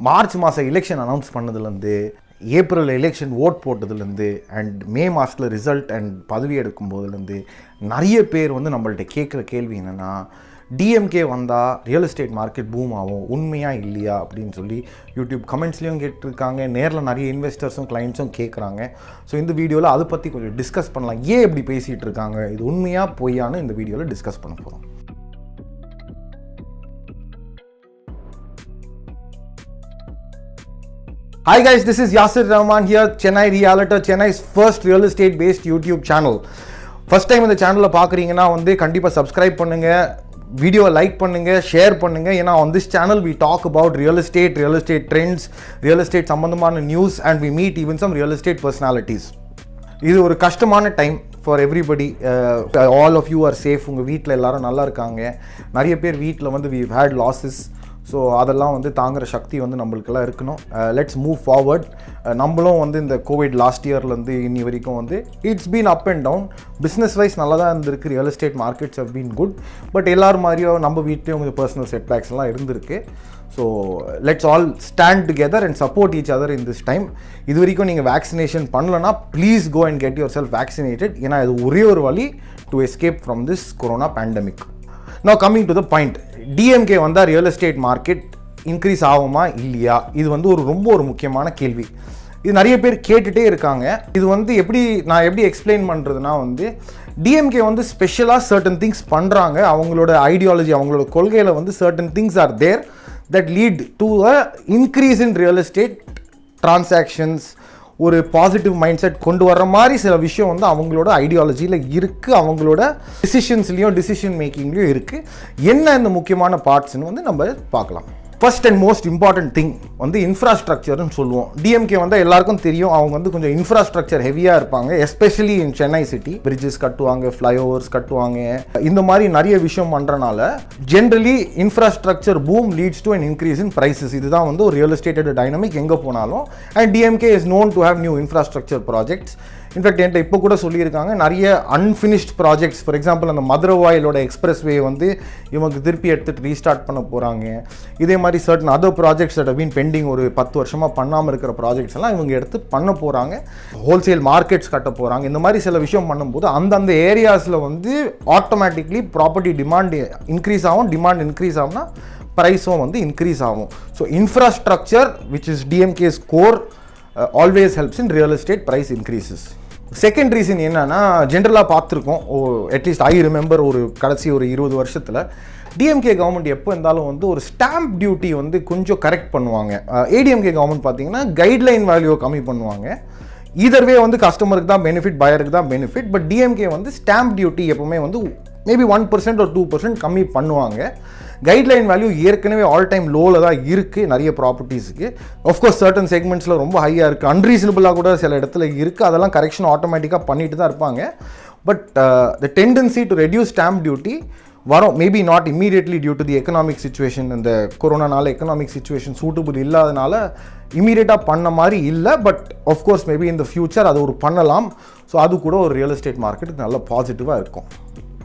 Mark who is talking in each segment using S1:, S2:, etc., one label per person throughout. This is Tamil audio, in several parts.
S1: மார்ச் மாதம் எலெக்ஷன் அனௌன்ஸ் பண்ணதுலேருந்து ஏப்ரல் எலெக்ஷன் ஓட் போட்டதுலேருந்து அண்ட் மே மாதத்தில் ரிசல்ட் அண்ட் பதவி எடுக்கும் போதுலேருந்து நிறைய பேர் வந்து நம்மள்ட்ட கேட்குற கேள்வி என்னென்னா டிஎம்கே வந்தால் ரியல் எஸ்டேட் மார்க்கெட் பூம் ஆகும் உண்மையாக இல்லையா அப்படின்னு சொல்லி யூடியூப் கமெண்ட்ஸ்லேயும் கேட்டிருக்காங்க நேரில் நிறைய இன்வெஸ்டர்ஸும் கிளைண்ட்ஸும் கேட்குறாங்க ஸோ இந்த வீடியோவில் அதை பற்றி கொஞ்சம் டிஸ்கஸ் பண்ணலாம். ஏன் இப்படி பேசிகிட்டு இருக்காங்க? இது உண்மையாக பொய்யான்னு இந்த வீடியோவில் டிஸ்கஸ் பண்ண போகிறோம் Hi guys, this is Yasir Rahman here, Chennai Realtor, Chennai's first real estate based YouTube channel. First time இந்த சேனலில் பார்க்குறீங்கன்னா வந்து கண்டிப்பாக சப்ஸ்கிரைப் பண்ணுங்கள் வீடியோவை லைக் பண்ணுங்கள் ஷேர் பண்ணுங்கள் ஏன்னா on this channel we talk about real estate real estate trends real estate சம்மந்தமான news and we meet even some real estate personalities இது ஒரு கஷ்டமான time for everybody all of you are safe உங்கள் வீட்டில் எல்லாரும் நல்லா இருக்காங்க. நிறைய பேர் வீட்டில் வந்து வி ஹேட் லாஸஸ் ஸோ அதெல்லாம் வந்து தாங்குற சக்தி வந்து நம்மளுக்கெல்லாம் இருக்கணும். லெட்ஸ் மூவ் ஃபார்வர்ட் நம்மளும் வந்து இந்த கோவிட் லாஸ்ட் இயர்லேருந்து இன்னி வரைக்கும் வந்து it's been up and down business wise நல்லா தான் இருந்திருக்கு. Real estate markets have been good but எல்லார் மாதிரியும் நம்ம வீட்லேயும் கொஞ்சம் பர்சனல் செட் எல்லாம் இருந்திருக்கு. So let's all stand together and support each other in this time இது வரைக்கும் நீங்கள் வேக்சினேஷன் பண்ணலன்னா please go and get yourself vaccinated ஏன்னா இது ஒரே ஒரு வழி to escape from this corona pandemic நான் coming to the point DMK வந்தால் ரியல் எஸ்டேட் மார்க்கெட் இன்க்ரீஸ் ஆகுமா இல்லையா? இது வந்து ஒரு ரொம்ப ஒரு முக்கியமான கேள்வி. இது நிறைய பேர் கேட்டுகிட்டே இருக்காங்க. இது வந்து எப்படி நான் எப்படி எக்ஸ்பிளைன் பண்ணுறதுனா வந்து டிஎம்கே வந்து ஸ்பெஷலாக சர்டன் திங்ஸ் பண்ணுறாங்க அவங்களோட ஐடியாலஜி அவங்களோட கொள்கையில் வந்து certain things are there that lead to a increase in real estate transactions ஒரு பாசிட்டிவ் மைண்ட் செட் கொண்டு வர்ற மாதிரி சில விஷயம் வந்து அவங்களோட ஐடியாலஜியில் இருக்குது அவங்களோட டிசிஷன்ஸ்லேயும் டிசிஷன் மேக்கிங்லேயும் இருக்குது என்ன இந்த முக்கியமான பார்ட்ஸ்னு வந்து நம்ம பார்க்கலாம். First and most important thing வந்து இன்ஃப்ராஸ்ட்ரக்சர்னு சொல்லுவோம். டிஎம்கே வந்து எல்லாருக்கும் தெரியும். அவங்க வந்து கொஞ்சம் இன்ஃப்ராஸ்ட்ரக்சர் ஹெவியாக இருப்பாங்க. Especially in Chennai city bridges கட்டுவாங்க ஃப்ளைஓவர்ஸ் கட்டுவாங்க. இந்த மாதிரி நிறைய விஷயம் பண்ணுறனால generally infrastructure boom leads to and increase in prices இதுதான் வந்து ஒரு ரியல் எஸ்டேட்டட் டைனமிக் எங்கே போனாலும். And DMK is known to have new infrastructure projects in fact என்கிட்ட இப்போ கூட சொல்லியிருக்காங்க நிறைய அன்ஃபினிஷ்ட் ப்ராஜெக்ட்ஸ் ஃபார் எக்ஸாம்பிள் அந்த மதுரவாயிலோட எக்ஸ்பிரஸ் வே வந்து இவங்க திருப்பி எடுத்துகிட்டு ரீஸ்டார்ட் பண்ண போகிறாங்க இதே மாதிரி certain other projects that been pending ஒரு பத்து வருஷமாக பண்ணாமல் இருக்கிற ப்ராஜெக்ட்ஸ் எல்லாம் இவங்க எடுத்து பண்ண போகிறாங்க ஹோல்சேல் மார்க்கெட்ஸ் கட்ட போகிறாங்க இந்த மாதிரி சில விஷயம் பண்ணும்போது அந்தந்த ஏரியாஸில் வந்து ஆட்டோமேட்டிக்லி ப்ராப்பர்ட்டி டிமாண்ட் இன்க்ரீஸ் ஆகும் டிமாண்ட் இன்க்ரீஸ் ஆகும்னா ப்ரைஸும் வந்து இன்க்ரீஸ் ஆகும். So infrastructure which is DMK's core always helps in real estate price increases second reason என்னன்னா ஜென்ரலாக பார்த்துருக்கோம். ஓ அட்லீஸ்ட் ஐ ரிமெம்பர் ஒரு கடைசி ஒரு இருபது வருஷத்தில் டிஎம்கே கவர்மெண்ட் எப்போ இருந்தாலும் வந்து ஒரு ஸ்டாம்ப் டியூட்டி வந்து கொஞ்சம் கரெக்ட் பண்ணுவாங்க. ஏடிஎம்கே கவர்மெண்ட் பார்த்தீங்கன்னா கைட்லைன் வேல்யூவை கம்மி பண்ணுவாங்க. இதர்வே வந்து கஸ்டமருக்கு தான் பெனிஃபிட் பயருக்கு தான் பெனிஃபிட் பட் டிஎம்கே வந்து ஸ்டாம்ப் டியூட்டி எப்போவுமே வந்து மேபி ஒன் பர்சன்ட் ஒரு டூ பர்சன்ட் கம்மி பண்ணுவாங்க. கைட்லைன் வேல்யூ ஏற்கனவே ஆல் டைம் லோவில் தான் இருக்குது நிறைய ப்ராப்பர்ட்டிஸுக்கு ஆஃப்கோர்ஸ் சர்டன் செக்மெண்ட்ஸில் ரொம்ப ஹையாக இருக்குது அன்ரீசனபிளாக கூட சில இடத்துல இருக்குது அதெல்லாம் கரெக்ஷன் ஆட்டோமேட்டிக்காக பண்ணிட்டு தான் இருப்பாங்க. But the tendency to reduce stamp duty வரும். Maybe not immediately due to the economic situation இந்த கொரோனானால எக்கனாமிக் சுச்சுவேஷன் சூட்டபிள் இல்லாதனால இமீடியட்டாக பண்ண மாதிரி இல்லை. பட் ஆஃப்கோர்ஸ் மேபி இந்த ஃபியூச்சர் அது ஒரு பண்ணலாம். ஸோ அது கூட ஒரு ரியல் எஸ்டேட் மார்க்கெட்டுக்கு நல்ல பாசிட்டிவாக இருக்கும்.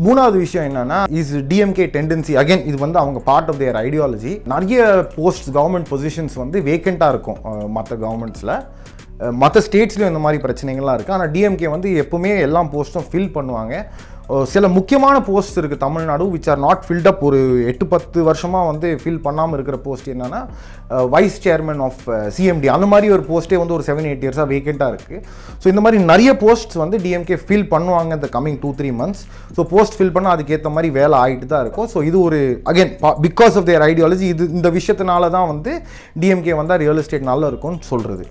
S1: மூணாவது விஷயம் என்னன்னா இஸ் டிஎம்கே டெண்டன்சி அகைன் இது வந்து அவங்க பார்ட் ஆஃப் தேர் ஐடியாலஜி நிறைய போஸ்ட் கவர்மெண்ட் பொசிஷன்ஸ் வந்து வேக்கண்ட்டாக இருக்கும் மற்ற கவர்மெண்ட்ஸில் மற்ற ஸ்டேட்ஸ்லையும் இந்த மாதிரி பிரச்சனைகள்லாம் இருக்குது ஆனால் டிஎம்கே வந்து எப்பவுமே எல்லா போஸ்ட்டும் ஃபில் பண்ணுவாங்க. சில முக்கியமான போஸ்ட் இருக்குது Tamil Nadu which are not filled up ஒரு எட்டு பத்து வருஷமாக வந்து ஃபில் பண்ணாமல் இருக்கிற போஸ்ட் என்னென்னா வைஸ் சேர்மன் ஆஃப் சிஎம்டி அந்த மாதிரி ஒரு போஸ்ட்டே வந்து ஒரு செவன் எயிட் இயர்ஸாக வேக்கண்ட்டாக இருக்குது ஸோ இந்த மாதிரி நிறைய போஸ்ட்ஸ் வந்து டிஎம்கே ஃபில் பண்ணுவாங்க இந்த coming two three months so post fill பண்ணால் அதுக்கேற்ற மாதிரி வேலை ஆகிட்டு தான் இருக்கும். ஸோ இது ஒரு again because of their ideology இது இந்த விஷயத்தினால தான் வந்து டிஎம்கே வந்தால் ரியல் எஸ்டேட் நல்லா இருக்கும்னு சொல்கிறது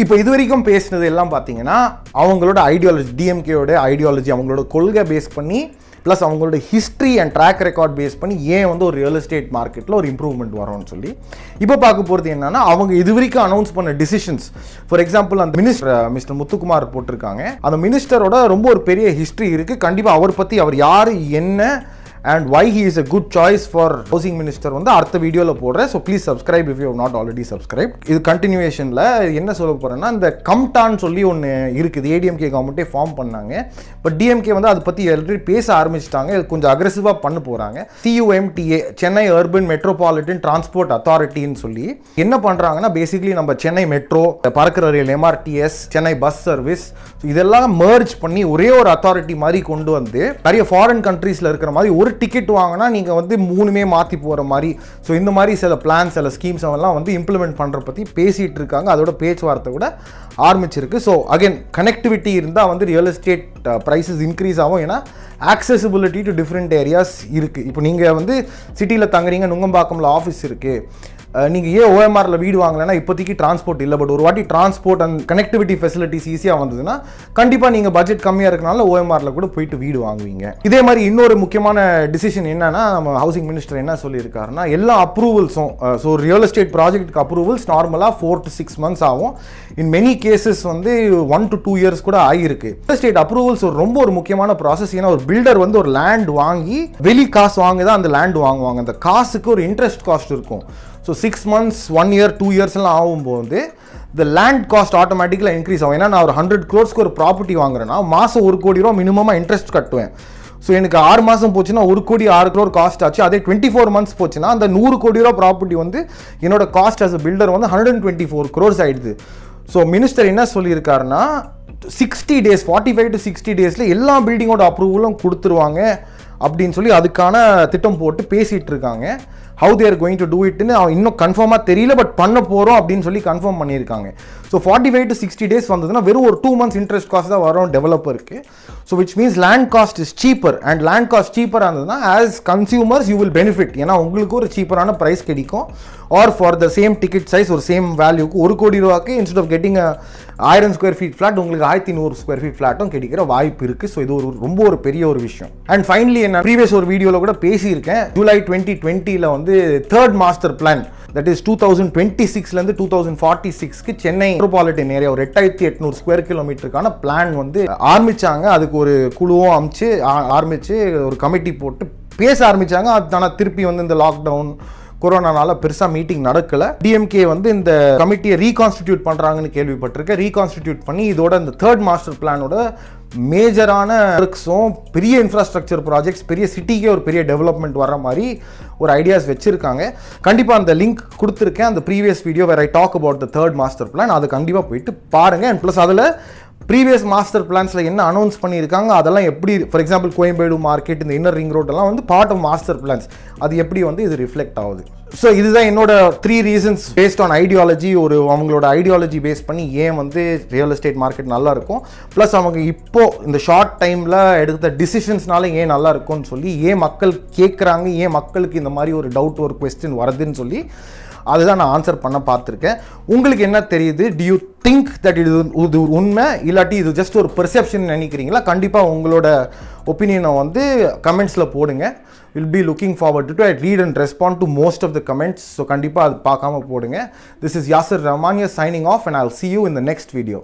S1: இப்போ இது வரைக்கும் பேசினது எல்லாம் பார்த்தீங்கன்னா அவங்களோட ஐடியாலஜி டிஎம்கேயோட ஐடியாலஜி அவங்களோட கொள்கை பேஸ் பண்ணி ப்ளஸ் அவங்களோட history and track record base பண்ணி ஏன் வந்து ஒரு ரியல் எஸ்டேட் மார்க்கெட்டில் ஒரு இம்ப்ரூவ்மெண்ட் வரும்னு சொல்லி. இப்போ பார்க்க போகிறது என்னன்னா அவங்க இது வரைக்கும் அனௌன்ஸ் பண்ண டிசிஷன்ஸ் ஃபார் எக்ஸாம்பிள் அந்த மினிஸ்டர் மிஸ்டர் முத்துக்குமார் போட்டிருக்காங்க. அந்த மினிஸ்டரோட ரொம்ப ஒரு பெரிய ஹிஸ்ட்ரி இருக்குது கண்டிப்பாக அவர் பற்றி அவர் யார் என்ன and why he is a good choice for housing minister வந்து அடுத்த வீடியோவில் போடுறேன். So please subscribe if you not already subscribe இது கண்டினியூஷனில் என்ன சொல்ல போகிறேன்னா இந்த கம்டான் சொல்லி ஒன்று இருக்குது. ஏடிஎம்கே கவர்மெண்ட்டே ஃபார்ம் பண்ணாங்க. பட் டிஎம்கே வந்து அதை பற்றி ஆல்ரெடி பேச ஆரம்பிச்சிட்டாங்க. இது கொஞ்சம் அக்ரெசிவாக பண்ண போகிறாங்க CUMDA Chennai urban metropolitan transport அத்தாரிட்டின்னு சொல்லி. என்ன பண்ணுறாங்கன்னா பேசிக்லி நம்ம சென்னை மெட்ரோ பறக்கிற ரயில் எம்ஆர்டிஎஸ் சென்னை பஸ் சர்வீஸ் இதெல்லாம் மர்ஜ் பண்ணி ஒரே ஒரு அத்தாரிட்டி மாதிரி கொண்டு வந்து நிறைய ஃபாரின் கண்ட்ரீஸில் இருக்கிற மாதிரி ஒரு டிக்கெட் வாங்கினா நீங்கள் வந்து மூணுமே மாற்றி போகிற மாதிரி. ஸோ இந்த மாதிரி சில பிளான் சில ஸ்கீம்ஸ் எல்லாம் வந்து இம்ப்ளிமெண்ட் பண்ணுற பற்றி பேசிகிட்டு இருக்காங்க. அதோட பேச்சுவார்த்தை கூட ஆரம்பிச்சிருக்கு. ஸோ அகைன் கனெக்டிவிட்டி இருந்தால் வந்து ரியல் எஸ்டேட் ப்ரைஸஸ் இன்க்ரீஸ் ஆகும். ஏன்னா ஆக்சசிபிலிட்டி டு டிஃப்ரெண்ட் ஏரியாஸ் இருக்குது இப்போ நீங்கள் வந்து சிட்டியில் தங்குறீங்க நுங்கம்பாக்கம்ல ஆஃபீஸ் இருக்குது நீங்கள் ஏன் ஓஎம்ஆரில் வீடு வாங்கலைன்னா இப்போதைக்கு டிரான்ஸ்போர்ட் இல்லை. பட் ஒரு வாட்டி டிரான்ஸ்போர்ட் அண்ட் கனெக்டிவிட்டி ஃபெசிலிட்டிஸ் ஈஸியாக வந்ததுன்னா கண்டிப்பாக நீங்கள் பட்ஜெட் கம்மியாக இருக்கனால ஓஎம்ஆரில் கூட போயிட்டு வீடு வாங்குவீங்க. இதே மாதிரி இன்னொரு முக்கியமான டிசிஷன் என்னன்னா நம்ம ஹவுசிங் மினிஸ்டர் என்ன சொல்லியிருக்காருன்னா எல்லா அப்ரூவல்ஸும் ஸோ ரியல் எஸ்டேட் ப்ராஜெக்ட்டுக்கு அப்ரூவல்ஸ் நார்மலாக ஃபோர் டு சிக்ஸ் மந்த்ஸ் ஆகும். இன் மெனி கேசஸ் வந்து ஒன் டு டூ இயர்ஸ் கூட ஆகிருக்கு ரியல் எஸ்டேட் அப்ரூவல்ஸ் ஒரு ரொம்ப ஒரு முக்கியமான ப்ராசஸ் ஏன்னா ஒரு பில்டர் வந்து ஒரு லேண்ட் வாங்கி வெளி காசு வாங்கி தான் அந்த லேண்ட் வாங்குவாங்க. அந்த காசுக்கு ஒரு இன்ட்ரெஸ்ட் காஸ்ட் இருக்கும். So six months one year two இயர்ஸ்லாம் ஆகும்போது இந்த லேண்ட் காஸ்ட் ஆட்டோமேட்டிக்கலாக இன்க்ரீஸ் ஆகும். ஏன்னா நான் ஒரு ஹண்ட்ரட் க்ரோர்ஸ்க்கு ஒரு ப்ராப்பர்ட்டி வாங்குறேன்னா மாதம் ஒரு கோடி ரூபா மினிமமாக இன்ட்ரெஸ்ட் கட்டுவேன். ஸோ எனக்கு ஆறு மாதம் போச்சுன்னா ஒரு கோடி ஆறு க்ரோர் காஸ்ட் ஆச்சு. அதே டுவெண்ட்டி ஃபோர் மந்த்ஸ் போச்சுன்னா அந்த நூறு கோடி ரூபா ப்ராப்பர்ட்டி வந்து என்னோட காஸ்ட் அஸ் அ பில்டர் வந்து hundred and twenty four crores ஆயிடுது. ஸோ மினிஸ்டர் என்ன சொல்லியிருக்காருன்னா sixty days forty five to sixty டேஸில் எல்லா பில்டிங்கோட அப்ரூவலும் கொடுத்துருவாங்க அப்படின்னு சொல்லி அதுக்கான திட்டம் போட்டு பேசிகிட்டு இருக்காங்க. How they're going to do இட்னு அவன் இன்னும் கன்ஃபார்மாக தெரியல பட் பண்ண போகிறோம் அப்படின்னு சொல்லி கன்ஃபார்ம் பண்ணியிருக்காங்க. So forty five to sixty days வந்ததுன்னா வெறும் ஒரு டூ மந்த்ஸ் இன்ட்ரெஸ்ட் காஸ்ட் தான் வரும் டெவலப்பருக்கு so which means land cost is cheaper and land cost சீப்பராக இருந்ததுன்னா as consumers you will benefit ஏன்னா உங்களுக்கு ஒரு சீப்பரான ப்ரைஸ் கிடைக்கும். Or for the same ticket size ஒரு சேம் வேல்யூக்கு ஒரு கோடி ரூபாய்க்கு இன்ஸ்டெட் ஆஃப் கெட்டிங் ஆயிரம் ஸ்கொயர் ஃபீட் ஃப்ளாட் உங்களுக்கு ஆயிரத்தி நூறு ஸ்கொயர் ஃபீட் ஃப்ளாட்டும் கிடைக்கிற வாய்ப்பு இருக்குது ஸோ இது ஒரு ரொம்ப ஒரு பெரிய ஒரு விஷயம். அண்ட் ஃபைனலி என்ன ப்ரீவியஸ் ஒரு வீடியோவில் கூட பேசியிருக்கேன். ஜூலை டுவெண்ட்டி டுவெண்ட்டியில் வந்து third master plan that is two thousand twenty சிக்ஸ்லேருந்து two thousand forty சிக்ஸ்க்கு சென்னை மெட்ரோபாலிட்டன் ஏரியா ஒரு எட்டாயிரத்தி எட்நூறு ஸ்கொயர் கிலோமீட்டருக்கான பிளான் வந்து ஆரம்பித்தாங்க அதுக்கு ஒரு குழுவும் அமைச்சு ஆரம்பித்து ஒரு கமிட்டி போட்டு பேச ஆரம்பித்தாங்க அது ஆனால் திருப்பி வந்து இந்த லாக்டவுன் கொரோனானால பெருசாக மீட்டிங் நடக்கல. டிஎம்கே வந்து இந்த கமிட்டியை ரீகான்ஸ்டிடியூட் பண்ணுறாங்கன்னு கேள்விப்பட்டிருக்கேன். ரீகான்ஸ்டிடியூட் பண்ணி இதோட இந்த தேர்ட் மாஸ்டர் பிளானோட மேஜரான ஒர்க்ஸும் பெரிய இன்ஃப்ராஸ்ட்ரக்சர் ப்ராஜெக்ட்ஸ் பெரிய சிட்டிக்கே ஒரு பெரிய டெவலப்மெண்ட் வர மாதிரி ஒரு ஐடியாஸ் வச்சுருக்காங்க. கண்டிப்பாக அந்த லிங்க் கொடுத்துருக்கேன். அந்த previous video where I talk about the third master plan அது கண்டிப்பாக போயிட்டு பாருங்கள் அண்ட் ப்ளஸ் அதில் ப்ரீவியஸ் மாஸ்டர் பிளான்ஸில் என்ன அனௌன்ஸ் பண்ணியிருக்காங்க அதெல்லாம் எப்படி ஃபார் எக்ஸாம்பிள் கோயம்பேடு மார்க்கெட் இந்த இன்னர் ரிங் ரோட்டெல்லாம் வந்து பார்ட் ஆஃப் மாஸ்டர் பிளான்ஸ் அது எப்படி வந்து இது ரிஃப்ளெக்ட் ஆகுது. ஸோ இதுதான் என்னோட three reasons based on ideology ஒரு அவங்களோட ஐடியாலஜி பேஸ் பண்ணி ஏன் வந்து ரியல் எஸ்டேட் மார்க்கெட் நல்லா இருக்கும் ப்ளஸ் அவங்க இப்போது இந்த ஷார்ட் டைமில் எடுத்த டிசிஷன்ஸ்னால ஏன் நல்லா இருக்கும்னு சொல்லி ஏன் மக்கள் கேட்குறாங்க ஏன் மக்களுக்கு இந்த மாதிரி ஒரு டவுட் ஒரு கொஸ்டின் வருதுன்னு சொல்லி அதுதான் நான் ஆன்சர் பண்ண பார்த்துருக்கேன். உங்களுக்கு என்ன தெரியுது? டி யூ திங்க் தட் இது இது உண்மை? இல்லாட்டி இது ஜஸ்ட் ஒரு பெர்செப்ஷன் நினைக்கிறீங்களா? கண்டிப்பாக உங்களோட ஒப்பீனியனை வந்து கமெண்ட்ஸில் போடுங்க. Will be looking forward to I read and respond to most of the comments so கண்டிப்பாக அது பார்க்காம போடுங்க. This is Yasar Ramania signing off and I see you in the next video